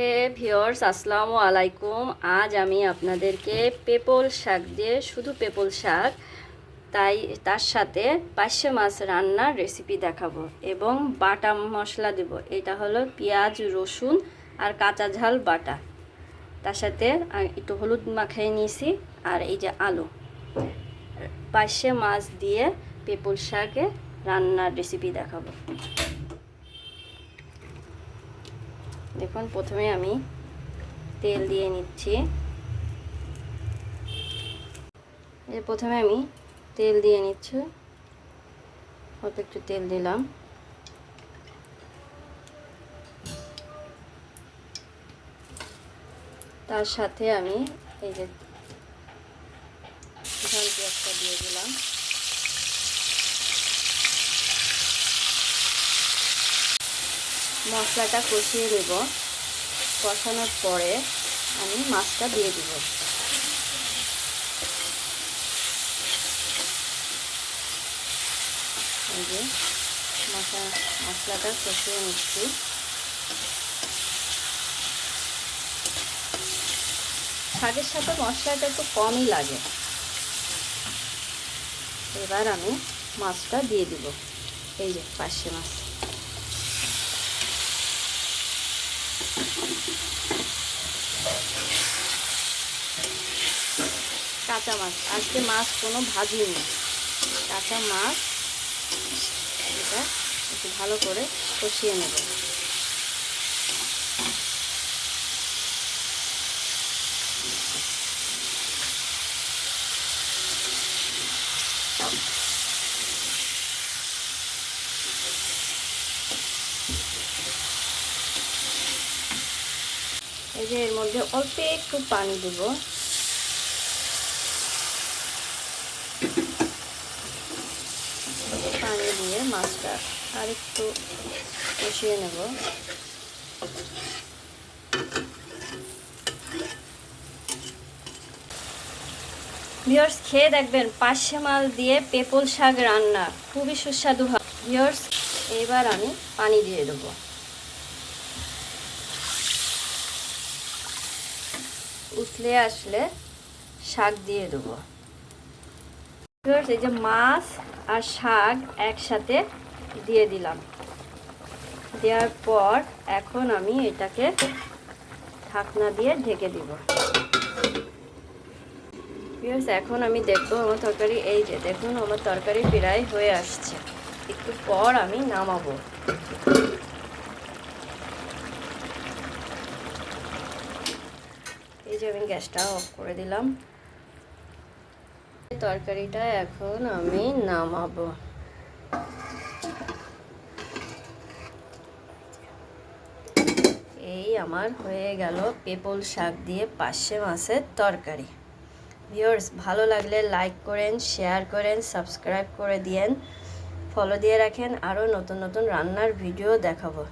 হে viewers আসসালামু আলাইকুম। আজ আমি আপনাদেরকে পেপল শাক দিয়ে, শুধু পেপল শাক, তাই তার সাথে পার্শে মাছ রান্নার রেসিপি দেখাবো এবং বাটা মশলা দেব। এটা হলো পেঁয়াজ, রসুন আর কাঁচা ঝাল বাটা। তার সাথে একটু হলুদ মাখিয়ে নিয়েছি আর এই যে আলু। পার্শে মাছ দিয়ে পেপল শাকে রান্নার রেসিপি দেখাবো। দেখুন, প্রথমে আমি তেল দিয়ে নিচ্ছি। এর প্রথমে আমি তেল দিয়ে নিচ্ছি। অল্প একটু তেল দিলাম। তার সাথে আমি এই যে ঝাল পেঁয়াজটা দিয়ে দিলাম। মশলাটা কষিয়ে দেব। কষানোর পরে আমি মাছটা দিয়ে দিব। এই যে মশলা, মশলাটা কষিয়ে নিচ্ছি। শাকের সাথে মশলাটা একটু কমই লাগে। এবার আমি মাছটা দিয়ে দিব। এই যে পার্শে মাছ। কাঁচা মাছ। আজকে মাছ কোনো ভাজিনি। কাঁচা মাছ এটা একটু ভালো করে কষিয়ে নেব। এই যে এর মধ্যে অল্প একটু পানি দেবো। পানি দিয়ে মাছটা আর একটু কষিয়ে নেব। ভিওর্স খেয়ে দেখবেন পার্শে মাল দিয়ে পেপল শাক রান্না খুবই সুস্বাদু হয়। ভিওর্স এবার আমি পানি দিয়ে দেবো। উতলে আসলে শাক দিয়ে দেবো। এই যে মাছ আর শাক একসাথে দিয়ে দিলাম। দেওয়ার পর এখন আমি এটাকে ঢাকনা দিয়ে ঢেকে দিব। এখন আমি দেখব আমার তরকারি এই যে, দেখুন আমার তরকারি প্রায় হয়ে আসছে। একটু পর আমি নামাবো। যে আমি গ্যাসটা অফ করে দিলাম। তরকারিটা এখন আমি নামাবো। এই আমার হয়ে গেল পেপল শাক দিয়ে পার্শে মাছের তরকারি। ভিউয়ার্স, ভালো লাগলে লাইক করেন, শেয়ার করেন, সাবস্ক্রাইব করে দিয়েন। ফলো দিয়ে রাখেন, আরও নতুন নতুন রান্নার ভিডিও দেখাবো।